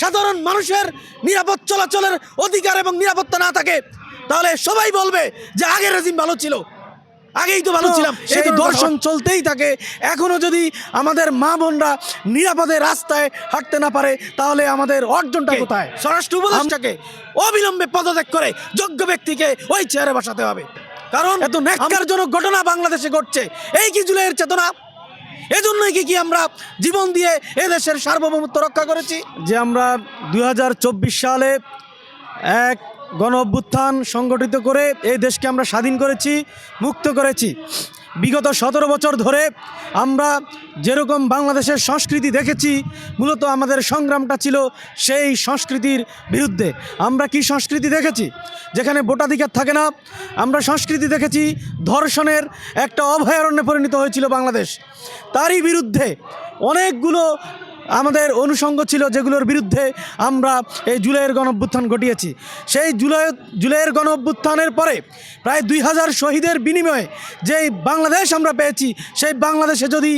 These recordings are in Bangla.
সাধারণ মানুষের নিরাপদ চলাচলের অধিকার এবং নিরাপত্তা না থাকে তাহলে সবাই বলবে যে আগের রেজিম ভালো ছিল। আগেই তো ভালো ছিলাম। সেই দর্শন চলতেই থাকে এখনও যদি আমাদের মা বোনরা নিরাপদে রাস্তায় হাঁটতে না পারে তাহলে আমাদের অর্জনটা কোথায়? স্বরাষ্ট্র উপদেষ্টাকে অবিলম্বে পদত্যাগ করে যোগ্য ব্যক্তিকে ওই চেয়ারে বসাতে হবে। কারণ এত ন্যাক্কারজনক ঘটনা বাংলাদেশে ঘটছে। এই কি জুলাইয়ের চেতনা? এজন্যই কি কি আমরা জীবন দিয়ে এদেশের সার্বভৌমত্ব রক্ষা করেছি? যে আমরা দুই হাজার চব্বিশ সালে এক গণ অভ্যুত্থান সংগঠিত করে এই দেশকে আমরা স্বাধীন করেছি, মুক্ত করেছি। বিগত সতেরো বছর ধরে আমরা যেরকম বাংলাদেশের সংস্কৃতি দেখেছি, মূলত আমাদের সংগ্রামটা ছিল সেই সংস্কৃতির বিরুদ্ধে। আমরা কি সংস্কৃতি দেখেছি? যেখানে ভোটাধিকার থাকে না, আমরা সংস্কৃতি দেখেছি ধর্ষণের একটা অভয়ারণ্যে পরিণত হয়েছিল বাংলাদেশ। তারই বিরুদ্ধে অনেকগুলো আমাদের অনুষঙ্গ ছিল যেগুলোর বিরুদ্ধে আমরা এই জুলাইয়ের গণ অভ্যুত্থান ঘটিয়েছি। সেই জুলাই, জুলাইয়ের গণ অভ্যুত্থানের পরে প্রায় দুই হাজার শহীদের বিনিময়ে যেই বাংলাদেশ আমরা পেয়েছি, সেই বাংলাদেশে যদি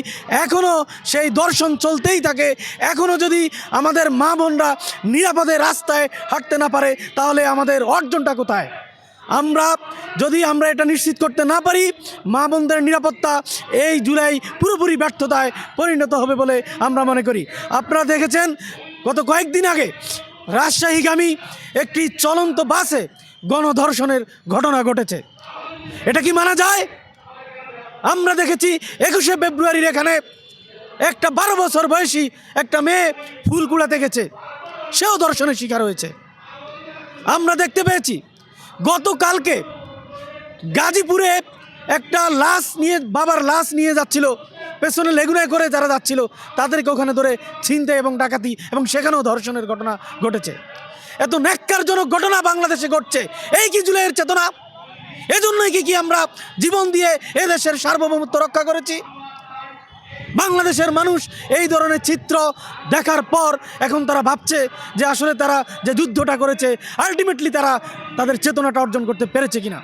এখনও সেই দর্শন চলতেই থাকে এখনও যদি আমাদের মা বোনরা নিরাপদে রাস্তায় হাঁটতে না পারে, তাহলে আমাদের অর্জনটা কোথায়? আমরা, যদি আমরা এটা নিশ্চিত করতে না পারি, মা বোনদের নিরাপত্তা এই জুলাই পুরোপুরি ব্যর্থতায় পরিণত হবে বলে আমরা মনে করি। আপনারা দেখেছেন, গত কয়েকদিন আগে রাজশাহীগামী একটি চলন্ত বাসে গণধর্ষণের ঘটনা ঘটেছে। এটা কি মানা যায়? আমরা দেখেছি, একুশে ফেব্রুয়ারির এখানে একটা বারো বছর বয়সী একটা মেয়ে ফুল কুড়াতে গেছে। সেও ধর্ষণের শিকার হয়েছে। আমরা দেখতে পেয়েছি গতকালকে গাজীপুরে একটা লাশ নিয়ে, বাবার লাশ নিয়ে যাচ্ছিল। পেছনে লেগুনায় করে যারা যাচ্ছিল, তাদেরকে ওখানে ধরে ছিনতে এবং ডাকাতি এবং সেখানেও ধর্ষণের ঘটনা ঘটেছে। এত ন্যাক্কারজনক ঘটনা বাংলাদেশে ঘটছে। এই কি জুলাইয়ের চেতনা? এজন্যই কি কি আমরা জীবন দিয়ে এদেশের সার্বভৌমত্ব রক্ষা করেছি? বাংলাদেশের মানুষ এই ধরনের চিত্র দেখার পর এখন তারা ভাবছে যে আসলে তারা যে যুদ্ধটা করেছে আলটিমেটলি তারা তাদের চেতনাটা অর্জন করতে পেরেছে কিনা।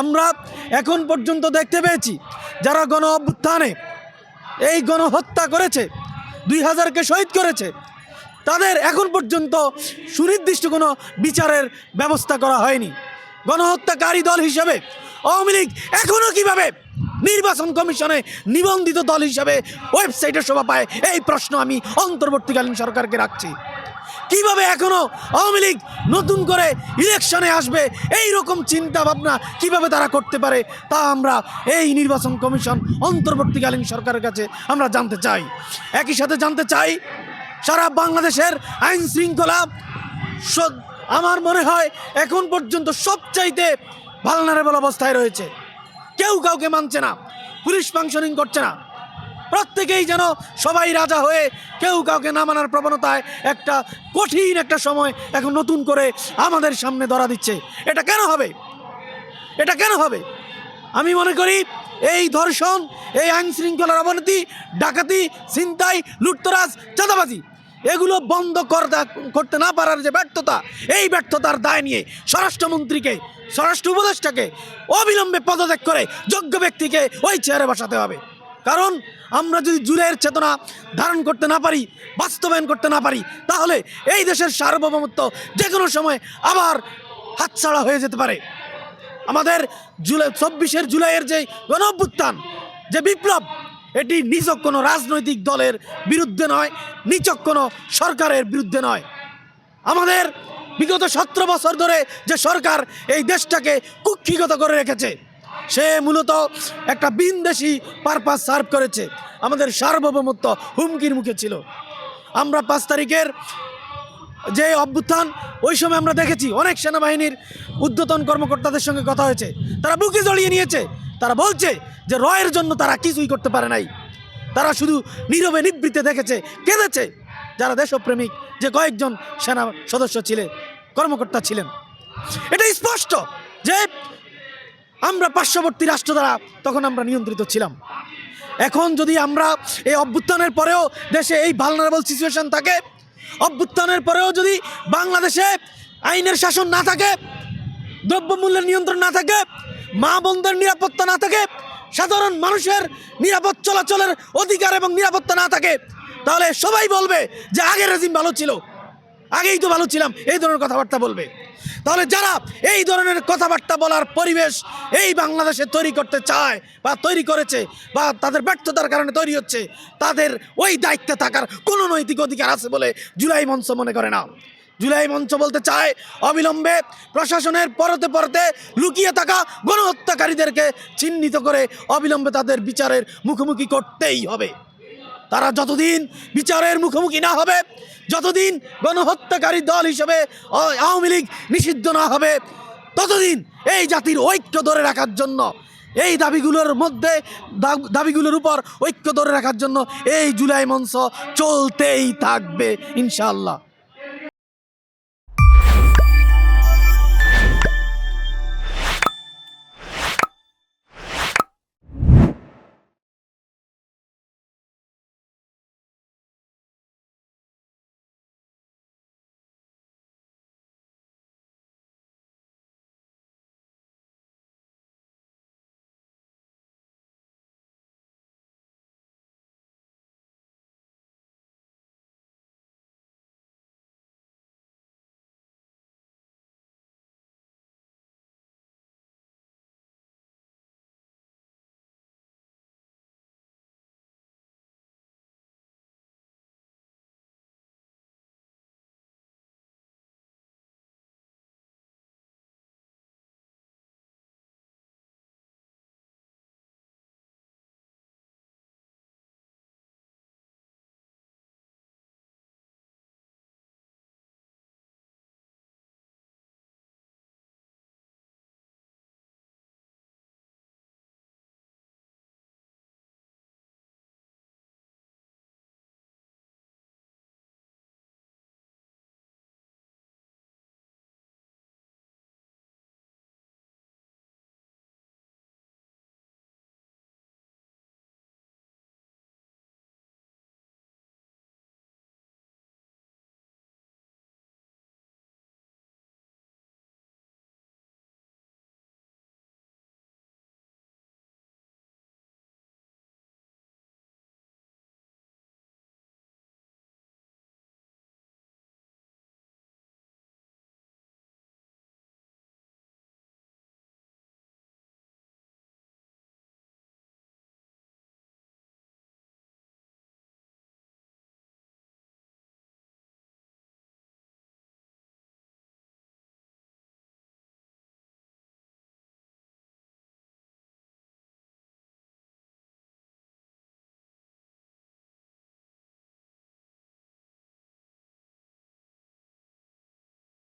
আমরা এখন পর্যন্ত দেখতে পেয়েছি, যারা গণ অভ্যুত্থানে এই গণহত্যা করেছে, দুই হাজারকে শহীদ করেছে, তাদের এখন পর্যন্ত সুনির্দিষ্ট কোনো বিচারের ব্যবস্থা করা হয়নি। গণহত্যাকারী দল হিসেবে আওয়ামী লীগ এখনও কীভাবে নির্বাচন কমিশনে নিবন্ধিত দল হিসাবে ওয়েবসাইটে শোভা পায়। এই প্রশ্ন আমি অন্তর্বর্তীকালীন সরকারকে রাখছি। কীভাবে এখনও আওয়ামী লীগ নতুন করে ইলেকশনে আসবে? এই রকম চিন্তা ভাবনা কীভাবে তারা করতে পারে? তা আমরা এই নির্বাচন কমিশন অন্তর্বর্তীকালীন সরকারের কাছে আমরা জানতে চাই। একই সাথে জানতে চাই, সারা বাংলাদেশের আইন শৃঙ্খলা আমার মনে হয় এখন পর্যন্ত সবচাইতে ভালনারেবল অবস্থায় রয়েছে। কেউ কাউকে মানছে না, পুলিশ ফাংশনিং করছে না। প্রত্যেকেই যেন সবাই রাজা হয়ে কেউ কাউকে না মানার প্রবণতায় একটা কঠিন একটা সময় এখন নতুন করে আমাদের সামনে ধরা দিচ্ছে। এটা কেন হবে? এটা কেন হবে? আমি মনে করি এই ধর্ষণ, এই আইন শৃঙ্খলার অবনতি, ডাকাতি, ছিনতাই, লুটতরাজ, চাঁদাবাজি, এগুলো বন্ধ করতে- করতে না পারার যে ব্যর্থতা, এই ব্যর্থতার দায় নিয়ে স্বরাষ্ট্রমন্ত্রীকে স্বরাষ্ট্র উপদেষ্টাকে অবিলম্বে পদত্যাগ করে যোগ্য ব্যক্তিকে ওই চেয়ারে বসাতে হবে। কারণ আমরা যদি জুলাইয়ের চেতনা ধারণ করতে না পারি, বাস্তবায়ন করতে না পারি, তাহলে এই দেশের সার্বভৌমত্ব যে কোনো সময় আবার হাতছাড়া হয়ে যেতে পারে। আমাদের জুলাই, চব্বিশের জুলাইয়ের যে গণঅভ্যুত্থান, যে বিপ্লব, এটি নিচক কোনো রাজনৈতিক দলের বিরুদ্ধে নয়, নিচক কোনো সরকারের বিরুদ্ধে নয়। আমাদের বিগত সতেরো বছর ধরে যে সরকার এই দেশটাকে কুক্ষিগত করে রেখেছে, সে মূলত একটা বিনদেশি পারপাস সার্ভ করেছে। আমাদের সার্বভৌমত্ব হুমকির মুখে ছিল। আমরা পাঁচ তারিখের যে অভ্যুত্থান, ওই সময় আমরা দেখেছি অনেক সেনাবাহিনীর ঊর্ধ্বতন কর্মকর্তাদের সঙ্গে কথা হয়েছে। তারা বুকে জড়িয়ে নিয়েছে। তারা বলছে যে রয়ের জন্য তারা কিছুই করতে পারে নাই। তারা শুধু নীরবে নিবৃত্তে দেখেছে, কেঁদেছে। যারা দেশপ্রেমিক যে কয়েকজন সেনা সদস্য ছিলেন, কর্মকর্তা ছিলেন। এটা স্পষ্ট যে আমরা পার্শ্ববর্তী রাষ্ট্র দ্বারা তখন আমরা নিয়ন্ত্রিত ছিলাম। এখন যদি আমরা এই অভ্যুত্থানের পরেও দেশে এই ভালনারেবল সিচুয়েশন থাকে, অভ্যুত্থানের পরেও যদি বাংলাদেশে আইনের শাসন না থাকে, দ্রব্যমূল্যের নিয়ন্ত্রণ না থাকে, মা বোনদের নিরাপত্তা না থাকে, সাধারণ মানুষের নিরাপদ চলাচলের অধিকার এবং নিরাপত্তা না থাকে তাহলে সবাই বলবে যে আগের রেজিম ভালো ছিল। আগেই তো ভালো ছিলাম, এই ধরনের কথাবার্তা বলবে। তাহলে যারা এই ধরনের কথাবার্তা বলার পরিবেশ এই বাংলাদেশে তৈরি করতে চায় বা তৈরি করেছে বা তাদের ব্যর্থতার কারণে তৈরি হচ্ছে, তাদের ওই দায়িত্বে থাকার কোনো নৈতিক অধিকার আছে বলে জুলাই মঞ্চ মনে করে না। জুলাই মঞ্চ বলতে চায় অবিলম্বে প্রশাসনের পরতে পরতে লুকিয়ে থাকা গণহত্যাকারীদেরকে চিহ্নিত করে অবিলম্বে তাদের বিচারের মুখোমুখি করতেই হবে। তারা যতদিন বিচারের মুখোমুখি না হবে, যতদিন গণহত্যাকারী দল হিসেবে আওয়ামী লীগ নিষিদ্ধ না হবে, ততদিন এই জাতির ঐক্য ধরে রাখার জন্য, এই দাবিগুলোর মধ্যে দাবিগুলোর উপর ঐক্য ধরে রাখার জন্য এই জুলাই মঞ্চ চলতেই থাকবে, ইনশাআল্লাহ।